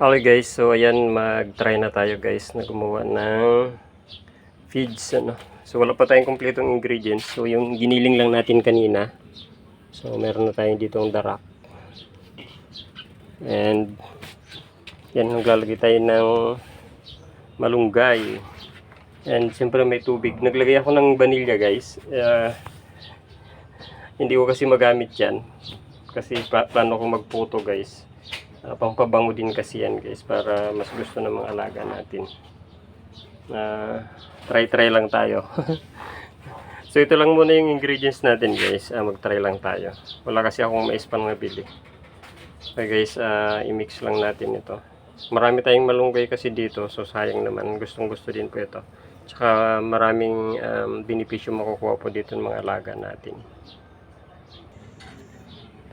Okay guys, so ayan mag-try na tayo guys na gumawa ng feeds ano. So wala pa tayong kumpletong ingredients. So yung giniling lang natin kanina. So meron na tayong dito ang darak. And yan naglalagay tayo ng malunggay. And siyempre may tubig. Naglagay ako ng vanilla guys. Uh, hindi ko kasi magamit yan. Kasi pa plano ko magputo guys. Uh, pampabango din kasi yan guys para mas gusto ng mga alaga natin. Uh, try-try lang tayo. so ito lang muna yung ingredients natin guys. Uh, mag-try lang tayo. Wala kasi akong mais pang nabili. Okay guys, uh, i-mix lang natin ito. Marami tayong malunggay kasi dito so sayang naman. Gustong gusto din po ito. Tsaka maraming um, benepisyo makukuha po dito ng mga alaga natin.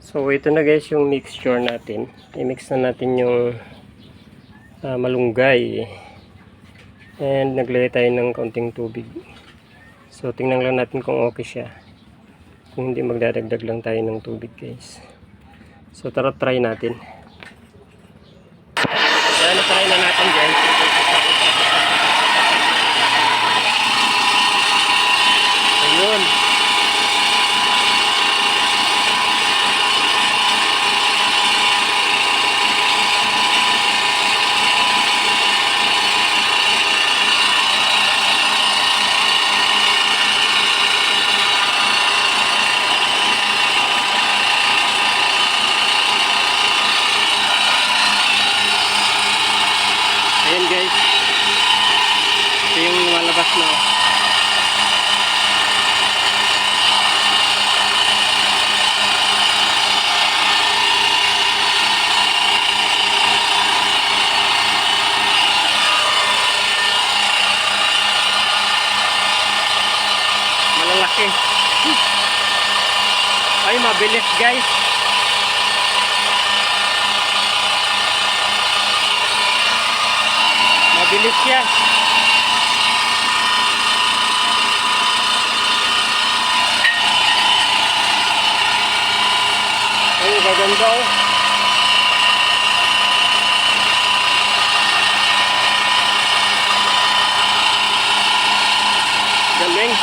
So ito na guys yung mixture natin. I-mix na natin yung ah, malunggay. And naglagay tayo ng kaunting tubig. So tingnan lang natin kung okay siya. Kung hindi magdadagdag lang tayo ng tubig guys. So tara try natin. Ayan, na-try na natin guys. Ayun. Ayan guys. Ito yung na. Malalaki. Ay, mabilis guys. Mabilis siya. Ay, gaganda oh. Galing.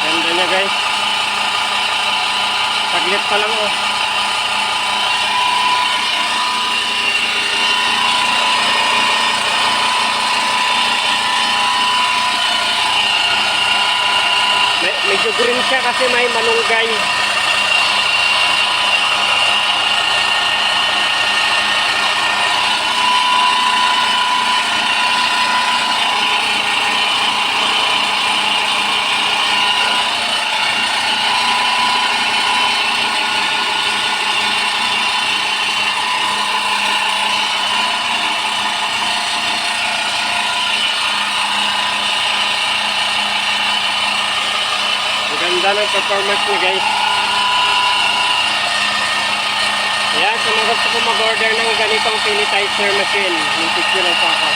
Ganda niya guys. Saglit pa lang oh. Me medyo green siya kasi may malunggay. Ang ganda ng performance niya guys. Ayan, sa mga gusto mag-order ng ganitong sanitizer machine, may picture lang po ako.